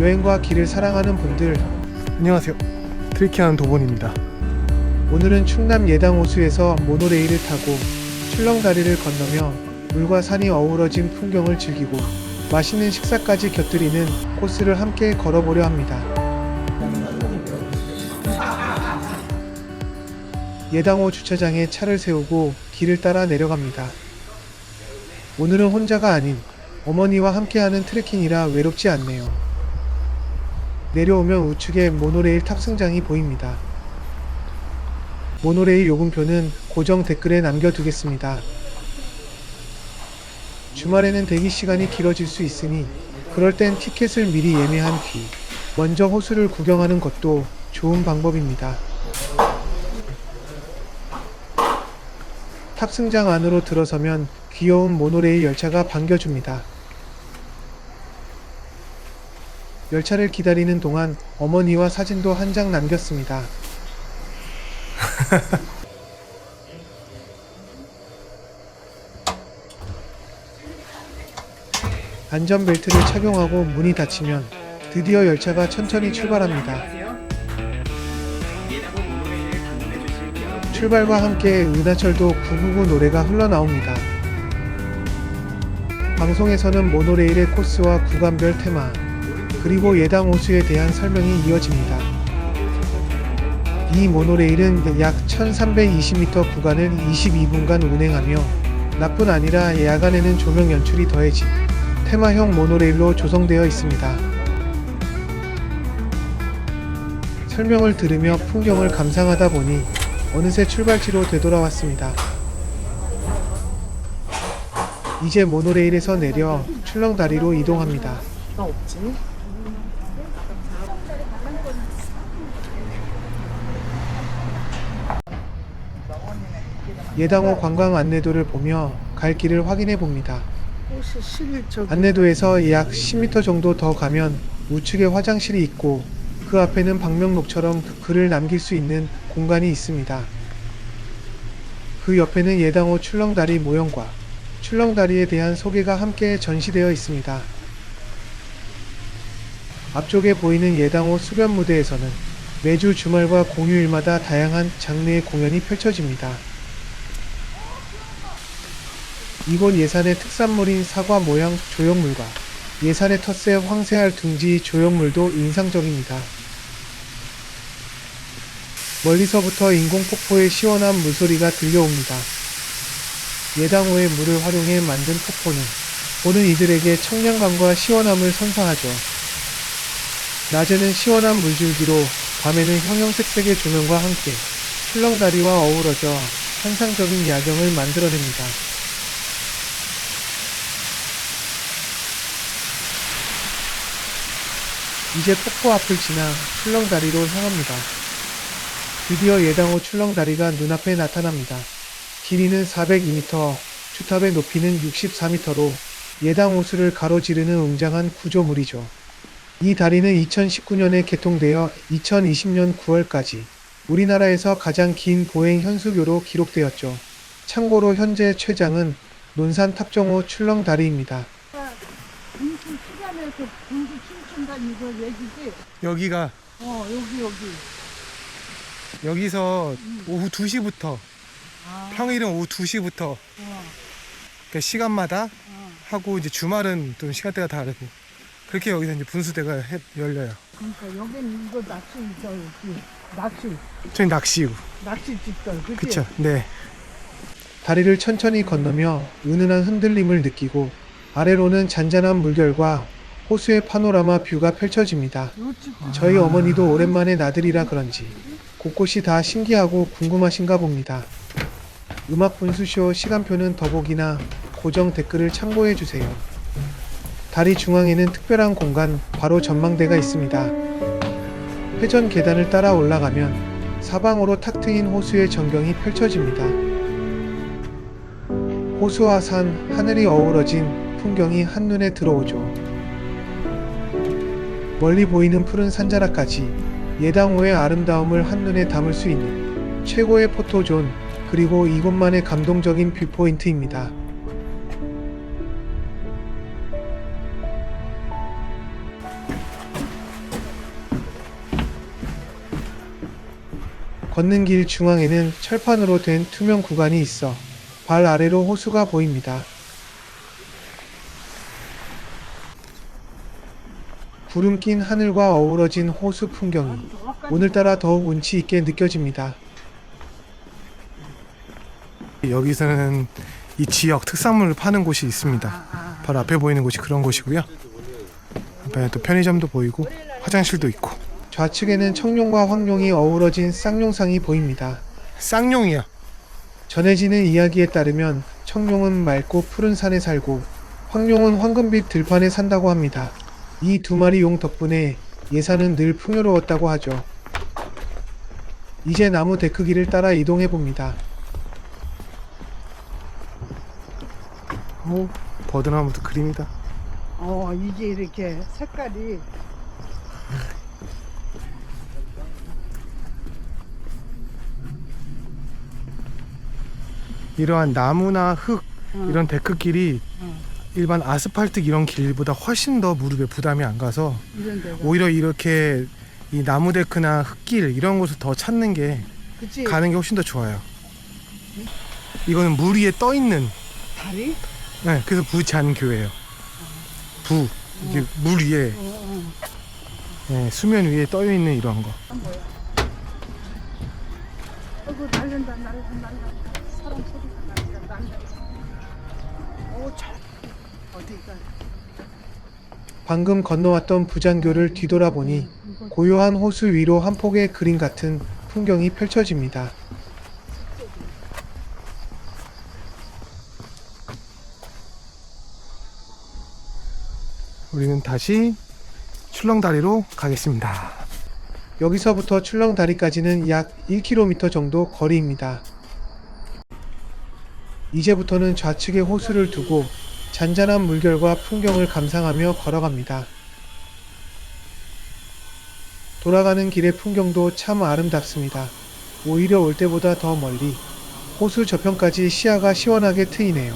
여행과 길을 사랑하는 분들 안녕하세요. 트리키하는 도본입니다. 오늘은 충남 예당 호수에서 모노레일을 타고 출렁다리를 건너며 물과 산이 어우러진 풍경을 즐기고 맛있는 식사까지 곁들이는 코스를 함께 걸어보려 합니다. 예당호 주차장에 차를 세우고 길을 따라 내려갑니다. 오늘은 혼자가 아닌 어머니와 함께하는 트레킹이라 외롭지 않네요. 내려오면 우측에 모노레일 탑승장이 보입니다. 모노레일 요금표는 고정 댓글에 남겨두겠습니다. 주말에는 대기 시간이 길어질 수 있으니 그럴 땐 티켓을 미리 예매한 뒤 먼저 호수를 구경하는 것도 좋은 방법입니다. 탑승장 안으로 들어서면 귀여운 모노레일 열차가 반겨줍니다. 열차를 기다리는 동안 어머니와 사진도 한 장 남겼습니다. 안전벨트를 착용하고 문이 닫히면 드디어 열차가 천천히 출발합니다. 출발과 함께 은하철도 999 노래가 흘러나옵니다. 방송에서는 모노레일의 코스와 구간별 테마, 그리고 예당 호수에 대한 설명이 이어집니다. 이 모노레일은 약 1320m 구간을 22분간 운행하며 나뿐 아니라 야간에는 조명 연출이 더해진 테마형 모노레일로 조성되어 있습니다. 설명을 들으며 풍경을 감상하다 보니 어느새 출발지로 되돌아왔습니다. 이제 모노레일에서 내려 출렁다리로 이동합니다. 나 없지? 예당호 관광 안내도를 보며 갈 길을 확인해 봅니다. 안내도에서 약 10m 정도 더 가면 우측에 화장실이 있고 그 앞에는 방명록처럼 글을 남길 수 있는 공간이 있습니다. 그 옆에는 예당호 출렁다리 모형과 출렁다리에 대한 소개가 함께 전시되어 있습니다. 앞쪽에 보이는 예당호 수변 무대에서는 매주 주말과 공휴일마다 다양한 장르의 공연이 펼쳐집니다. 이곳 예산의 특산물인 사과 모양 조형물과 예산의 텃세 황새알 둥지 조형물도 인상적입니다. 멀리서부터 인공폭포의 시원한 물소리가 들려옵니다. 예당호의 물을 활용해 만든 폭포는 보는 이들에게 청량감과 시원함을 선사하죠. 낮에는 시원한 물줄기로 밤에는 형형색색의 조명과 함께 출렁다리와 어우러져 환상적인 야경을 만들어냅니다. 이제 폭포 앞을 지나 출렁다리로 향합니다. 드디어 예당호 출렁다리가 눈앞에 나타납니다. 길이는 402m, 주탑의 높이는 64m로 예당 호수를 가로지르는 웅장한 구조물이죠. 이 다리는 2019년에 개통되어 2020년 9월까지 우리나라에서 가장 긴 보행 현수교로 기록되었죠. 참고로 현재 최장은 논산 탑정호 출렁다리입니다. 시간에서 분수 춤춘다는 이거 얘기지? 여기가 어 여기 여기 여기서 오후 2시부터 아, 평일은 오후 2시부터 어, 그러니까 시간마다 어. 하고 이제 주말은 좀 시간대가 다르고 그렇게 여기서 이제 분수대가 해- 열려요. 그러니까 여기는 이거 낚시 있어 여기 낚시 저희 낚시고 낚시 집들 그치? 그쵸? 네. 다리를 천천히 건너며 은은한 흔들림을 느끼고 아래로는 잔잔한 물결과 호수의 파노라마 뷰가 펼쳐집니다. 저희 어머니도 오랜만에 나들이라 그런지 곳곳이 다 신기하고 궁금하신가 봅니다. 음악 분수쇼 시간표는 더보기나 고정 댓글을 참고해 주세요. 다리 중앙에는 특별한 공간 바로 전망대가 있습니다. 회전 계단을 따라 올라가면 사방으로 탁 트인 호수의 전경이 펼쳐집니다. 호수와 산, 하늘이 어우러진 풍경이 한눈에 들어오죠. 멀리 보이는 푸른 산자락까지 예당호의 아름다움을 한눈에 담을 수 있는 최고의 포토존 그리고 이곳만의 감동적인 뷰포인트입니다. 걷는 길 중앙에는 철판으로 된 투명 구간이 있어 발 아래로 호수가 보입니다. 구름 낀 하늘과 어우러진 호수 풍경이 오늘따라 더욱 운치 있게 느껴집니다. 여기서는 이 지역 특산물을 파는 곳이 있습니다. 바로 앞에 보이는 곳이 그런 곳이고요. 앞에 또 편의점도 보이고 화장실도 있고 좌측에는 청룡과 황룡이 어우러진 쌍용상이 보입니다. 쌍용이야. 전해지는 이야기에 따르면 청룡은 맑고 푸른 산에 살고 황룡은 황금빛 들판에 산다고 합니다. 이 두 마리 용 덕분에 예산은 늘 풍요로웠다고 하죠. 이제 나무 데크 길을 따라 이동해 봅니다. 오, 버드나무도 그림이다. 어 이게 이렇게 색깔이 이러한 나무나 흙 응. 이런 데크길이 응. 일반 아스팔트 이런 길보다 훨씬 더 무릎에 부담이 안 가서 이런 데가. 오히려 이렇게 이 나무 데크나 흙길 이런 곳을 더 찾는 게 그치? 가는 게 훨씬 더 좋아요. 이거는 물 위에 떠 있는 다리? 네, 그래서 부찬 교회예요. 부. 이게 물 위에. 어, 어. 네, 수면 위에 떠 있는 이런 거. 아이고 날른다 날른다 날른다. 사람 소리가 난다 난다. 오저 어디가 방금 건너왔던 부장교를 뒤돌아보니 고요한 호수 위로 한 폭의 그림 같은 풍경이 펼쳐집니다. 우리는 다시 출렁다리로 가겠습니다. 여기서부터 출렁다리까지는 약 1km 정도 거리입니다. 이제부터는 좌측에 호수를 두고 잔잔한 물결과 풍경을 감상하며 걸어갑니다. 돌아가는 길의 풍경도 참 아름답습니다. 오히려 올 때보다 더 멀리 호수 저편까지 시야가 시원하게 트이네요.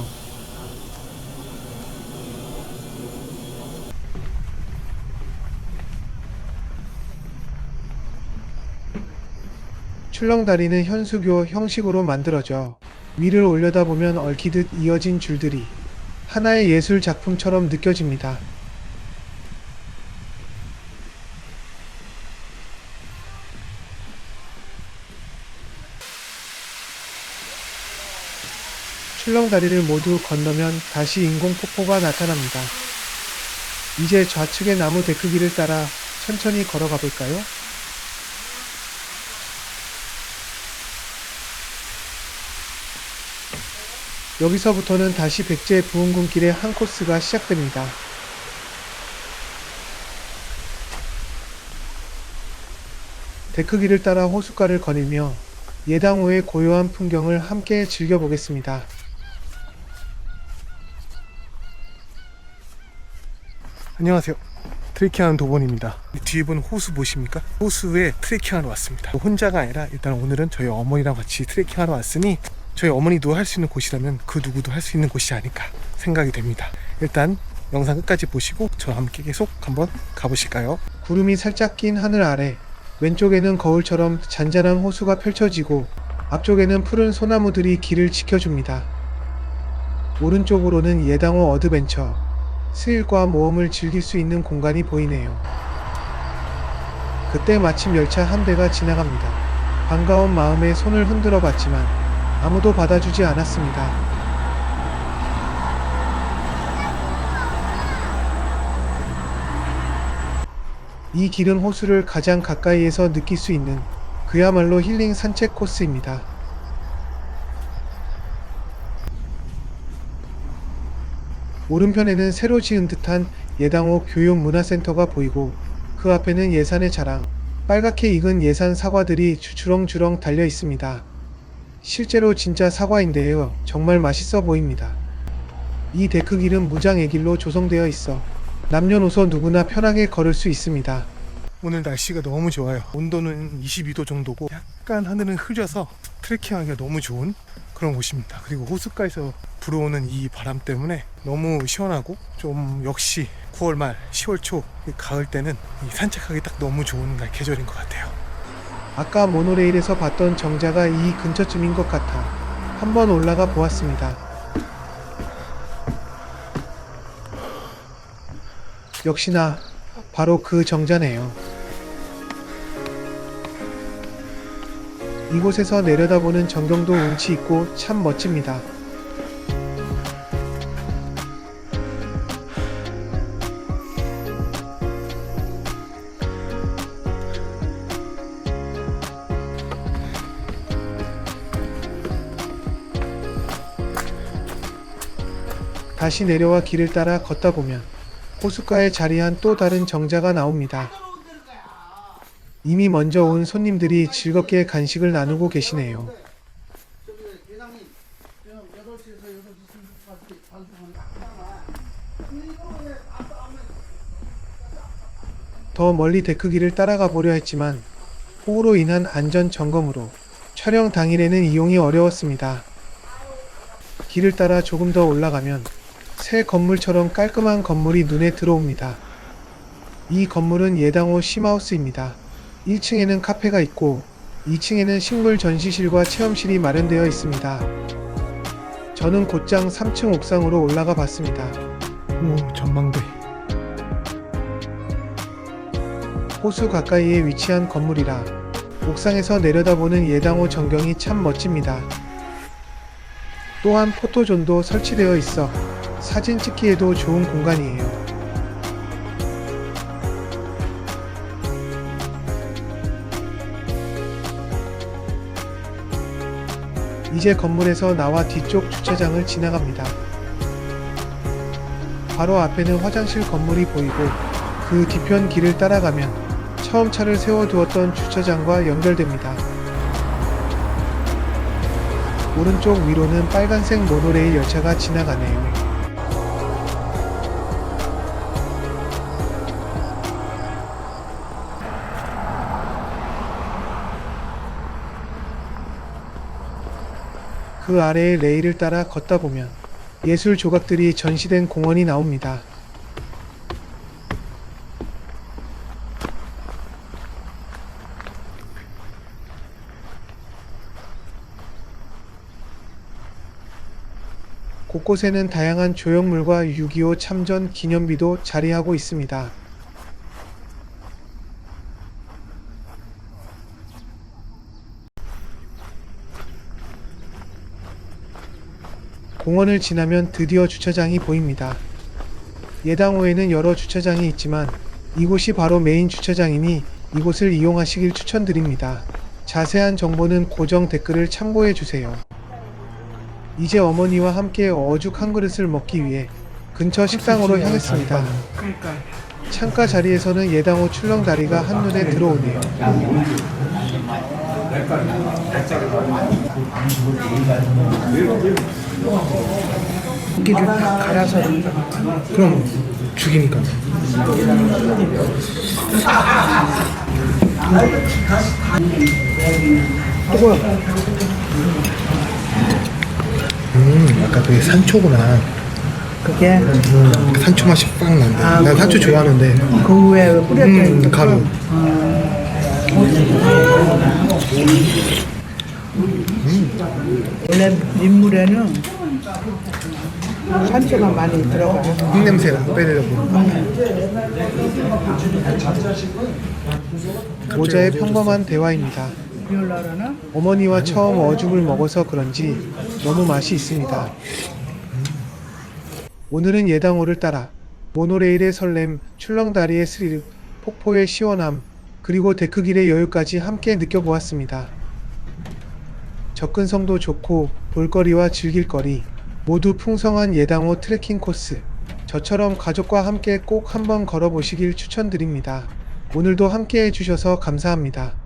출렁다리는 현수교 형식으로 만들어져 위를 올려다보면 얽히듯 이어진 줄들이 하나의 예술 작품처럼 느껴집니다. 출렁다리를 모두 건너면 다시 인공폭포가 나타납니다. 이제 좌측의 나무 데크길을 따라 천천히 걸어가 볼까요? 여기서부터는 다시 백제 부흥군길의 한 코스가 시작됩니다. 데크길을 따라 호숫가를 거닐며 예당호의 고요한 풍경을 함께 즐겨보겠습니다. 안녕하세요. 트레킹하는 도본입니다. 이 뒤에 보는 호수 보십니까? 호수에 트레킹하러 왔습니다. 혼자가 아니라 일단 오늘은 저희 어머니랑 같이 트레킹하러 왔으니 저희 어머니도 할 수 있는 곳이라면 그 누구도 할 수 있는 곳이 아닐까 생각이 됩니다. 일단 영상 끝까지 보시고 저와 함께 계속 한번 가보실까요? 구름이 살짝 낀 하늘 아래 왼쪽에는 거울처럼 잔잔한 호수가 펼쳐지고 앞쪽에는 푸른 소나무들이 길을 지켜줍니다. 오른쪽으로는 예당호 어드벤처, 스릴과 모험을 즐길 수 있는 공간이 보이네요. 그때 마침 열차 한 대가 지나갑니다. 반가운 마음에 손을 흔들어 봤지만 아무도 받아주지 않았습니다. 이 길은 호수를 가장 가까이에서 느낄 수 있는 그야말로 힐링 산책 코스입니다. 오른편에는 새로 지은 듯한 예당호 교육문화센터가 보이고 그 앞에는 예산의 자랑, 빨갛게 익은 예산 사과들이 주렁주렁 달려 있습니다. 실제로 진짜 사과인데요. 정말 맛있어 보입니다. 이 데크길은 무장애길로 조성되어 있어 남녀노소 누구나 편하게 걸을 수 있습니다. 오늘 날씨가 너무 좋아요. 온도는 22도 정도고 약간 하늘은 흐려서 트레킹하기가 너무 좋은 그런 곳입니다. 그리고 호숫가에서 불어오는 이 바람 때문에 너무 시원하고 좀 역시 9월 말 10월 초이 가을 때는 이 산책하기 딱 너무 좋은 날 계절인 것 같아요. 아까 모노레일에서 봤던 정자가 이 근처쯤인 것 같아 한번 올라가 보았습니다. 역시나 바로 그 정자네요. 이곳에서 내려다보는 전경도 운치 있고 참 멋집니다. 다시 내려와 길을 따라 걷다 보면 호숫가에 자리한 또 다른 정자가 나옵니다. 이미 먼저 온 손님들이 즐겁게 간식을 나누고 계시네요. 더 멀리 데크 길을 따라가 보려 했지만 폭우로 인한 안전 점검으로 촬영 당일에는 이용이 어려웠습니다. 길을 따라 조금 더 올라가면 새 건물처럼 깔끔한 건물이 눈에 들어옵니다. 이 건물은 예당호 심하우스입니다. 1층에는 카페가 있고 2층에는 식물 전시실과 체험실이 마련되어 있습니다. 저는 곧장 3층 옥상으로 올라가 봤습니다. 오 전망대. 호수 가까이에 위치한 건물이라 옥상에서 내려다보는 예당호 전경이 참 멋집니다. 또한 포토존도 설치되어 있어 사진 찍기에도 좋은 공간이에요. 이제 건물에서 나와 뒤쪽 주차장을 지나갑니다. 바로 앞에는 화장실 건물이 보이고 그 뒤편 길을 따라가면 처음 차를 세워두었던 주차장과 연결됩니다. 오른쪽 위로는 빨간색 모노레일 열차가 지나가네요. 그 아래의 레일을 따라 걷다 보면 예술 조각들이 전시된 공원이 나옵니다. 곳곳에는 다양한 조형물과 6.25 참전 기념비도 자리하고 있습니다. 공원을 지나면 드디어 주차장이 보입니다. 예당호에는 여러 주차장이 있지만 이곳이 바로 메인 주차장이니 이곳을 이용하시길 추천드립니다. 자세한 정보는 고정 댓글을 참고해 주세요. 이제 어머니와 함께 어죽 한 그릇을 먹기 위해 근처 식당으로 향했습니다. 창가 자리에서는 예당호 출렁다리가 한눈에 들어오네요. 고기를 다 갈아서 그럼 죽이니까. 뜨거워. 음 약간 그게 산초구나. 그게 음, 산초 맛이 빡 난다. 아, 난 산초 좋아하는데. 그 위에 뿌려져 음 있는 가루. 원래 민물에는 산초가 많이 들어가요. 흙 냄새나 빼려고. 모자의 평범한 대화입니다. 어머니와 처음 어죽을 먹어서 그런지 너무 맛이 있습니다. 오늘은 예당호를 따라 모노레일의 설렘, 출렁다리의 스릴, 폭포의 시원함, 그리고 데크길의 여유까지 함께 느껴보았습니다. 접근성도 좋고 볼거리와 즐길거리 모두 풍성한 예당호 트레킹 코스. 저처럼 가족과 함께 꼭 한번 걸어보시길 추천드립니다. 오늘도 함께 해주셔서 감사합니다.